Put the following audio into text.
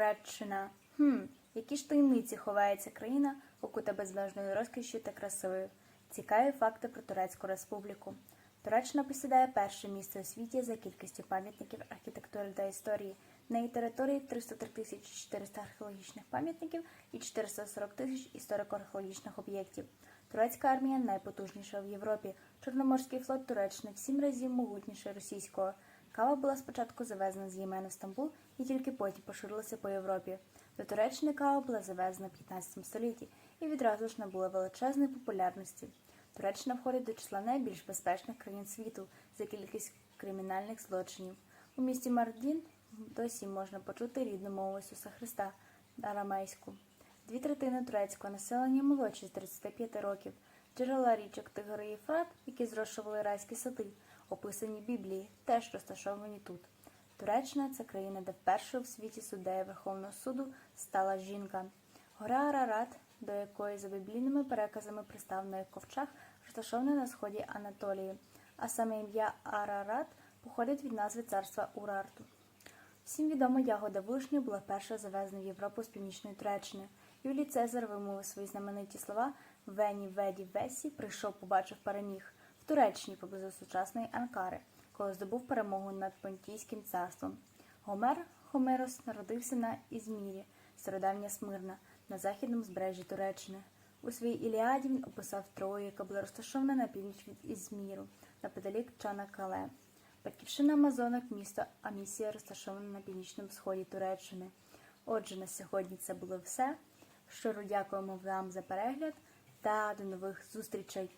Туреччина. Хм, які ж таємниці ховається країна, окута безмежною розкішю та красою. Цікаві факти про Турецьку республіку. Туреччина посідає перше місце у світі за кількістю пам'ятників архітектури та історії. На її території 303 тисячі 400 археологічних пам'ятників і 440 тисяч історико-археологічних об'єктів. Турецька армія найпотужніша в Європі. Чорноморський флот Туреччини в сім разів могутніший російського. Кава була спочатку завезена з Ємену в Стамбул і тільки потім поширилася по Європі. До Туреччини кава була завезена в 15 столітті і відразу ж набула величезної популярності. Туреччина входить до числа найбільш безпечних країн світу за кількість кримінальних злочинів. У місті Мардін досі можна почути рідну мову Ісуса Христа арамейську. Дві третини турецького населення молодші з 35 років. Джерела річок Тигр і Єфрат, які зрошували райські сади, описані в Біблії, теж розташовані тут. Туреччина це країна, де вперше в світі суддею Верховного суду стала жінка. Гора Арарат, до якої за біблійними переказами приставлено як ковчег, розташована на сході Анатолії, а саме ім'я Арарат походить від назви царства Урарту. Всім відомо ягода вишні була перша завезена в Європу з північної Туреччини. Юлій Цезар вимовив свої знамениті слова Вені Веді Весі прийшов, побачив переміг в Туреччині поблизу сучасної Анкари, коли здобув перемогу над Понтійським царством. Гомер Хомерос народився на Ізмірі, стародавня Смирна, на західному збережжі Туреччини. У своїй Іліаді він описав Трою, яка була розташована на північ від Ізміру, неподалік Чанакале. Батьківщина Амазонок, місто Амісія, розташоване на північному сході Туреччини. Отже, на сьогодні це було все. Щиро дякуємо вам за перегляд та до нових зустрічей!